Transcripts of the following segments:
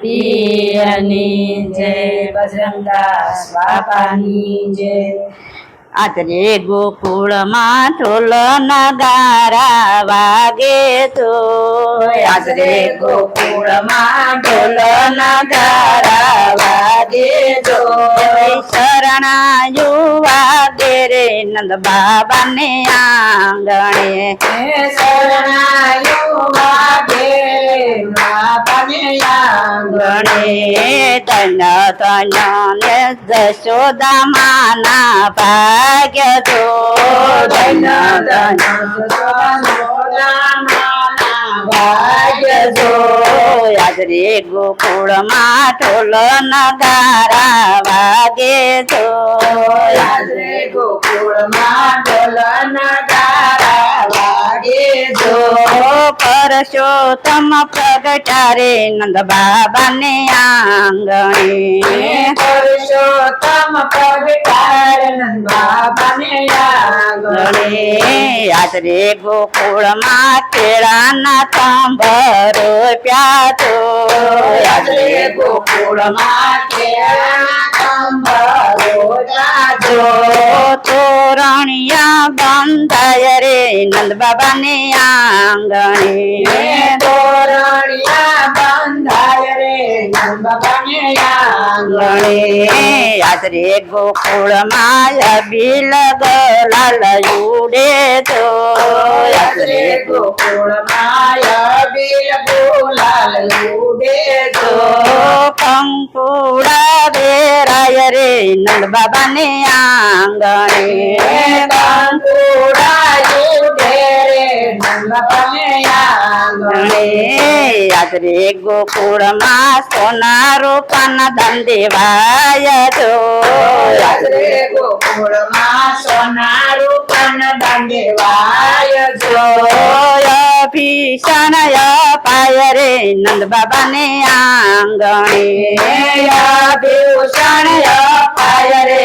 પીરની જય બજરંગદાસ બાપાની જય આતરે ગોકુળમાં ઢોલ નગારા વાગે તો આતરે ગોકુળમાં ઢોલ નગારા વાગે તો શરણાયુ વાગે રે નંદ બાબાને આંગણે શરણાયુ વાગે ગણે તન તન જશોદામાના ભાગ્ય તો ધન ધન ભાગ્ય જો યાદરે ગોકુળમાં ઢોલ નગારા વાગે જો યાદરે જો. પરશોત્તમ પ્રગટારે નંદ બાબાને આંગણે પુરુષોત્તમ પ્રગટાર નંદ બાબાને આંગણે ગણે આદરે ગોકુળમાં કેળાના તાંભરો પ્યાતો યાદરે ગોકુળમાં કેળાના કંભારો જો તોરણિયા બંધાય રે નંદ બાબાને આંગણે તોરણિયા બંધાય રે નંદ ગોકુળ માય બિલ આદરે ગોકુળમાં અબીલ ગલાલ ઉડે તો. યાદરે ગોકુળ માય બિલ ઉડે તો. કંકુડા બેરાય રે નંદ બાબાને આંગણે ગણે આદરે ગોકુળમાં સોના રૂપાના દંડે વાય જો ભીષણ પાય રે નંદ બાબાને આંગણે. ભીષણ પાય રે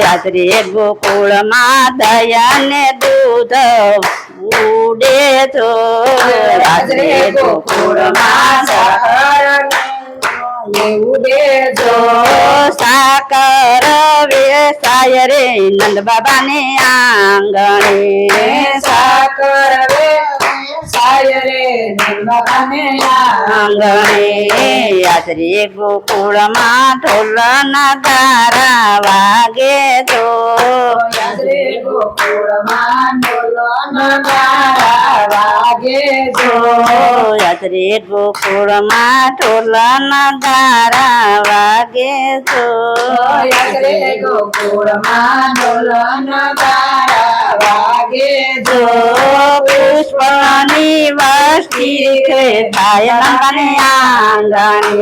વાગ્યા ગોકુળમાં દયા ને દૂધ ઉડે તો. આદરે ગોકુળમાં જો સાકર વેસાય રે નંદ બાબાને આંગણે સાકર સાય રે નંદબાને આંગણે આદરે ગોકુળમાં ઢોલ નગારા વાગે તો. યાદરે ગોકુળમાં ઢોલો તારા વાગે ગોકુળમાં ઢોલ તો. યાદરે ગોકુળમાં ઢોલો નગારા વાગે જો પુષ્પની વસ્તી છે થાય આંગણે.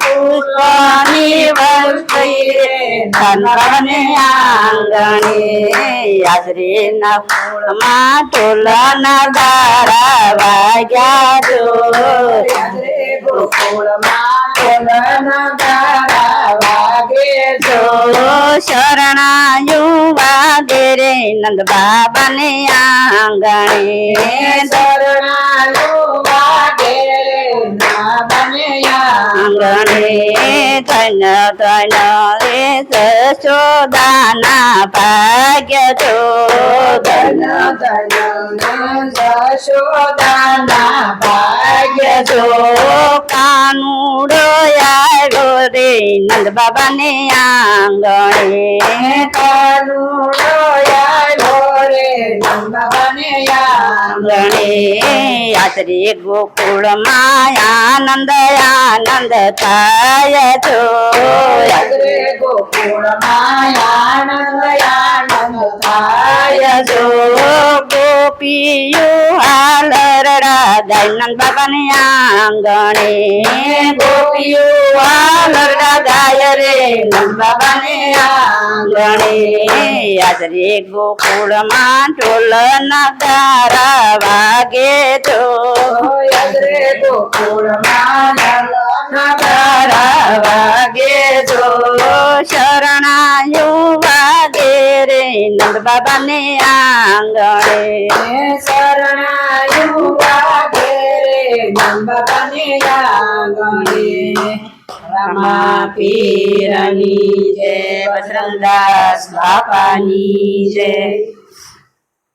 પુષ્પની વસ્તી ધનને આંગણે. યાદરે ના ફૂલમાં ઢોલ દારા વાગ્યા જો. ગોકુળમાં ઢોલો નગારા વાગે જો. શરણાયુ વાગે રે નંદ આંગણે વાગે રે નાબને આંગણે ધન ધન રે જશોદાના ભાગ્ય તો ધન ધન જશોદાના ભાગ્ય જો કાનુડો આવ્યો રે નંદ બાબાને આંગણે કાનુડો આંગણે યાત્રે ગોકુળમાં આનંદ આનંદ થાય તો. ગોકુળ આનંદ થાય જો ગોપીયું હાલરડા ગાય નંદ બાબાની આંગણે. ગોપીઓ હાલરડા ગાય રે નંદ બાબાને આંગણે. યાદ રે ગોકુળમાં ઢોલ તારા વાગે તો. યાદ રે ગોકુળમાં નગારા વાગે જો શરણાયું વાગે રે નંદ બાબાને આંગણે. શરણાયું નંદબાને આંગણે રમા પીરની જય બજરંગદાસ બાપાની જય.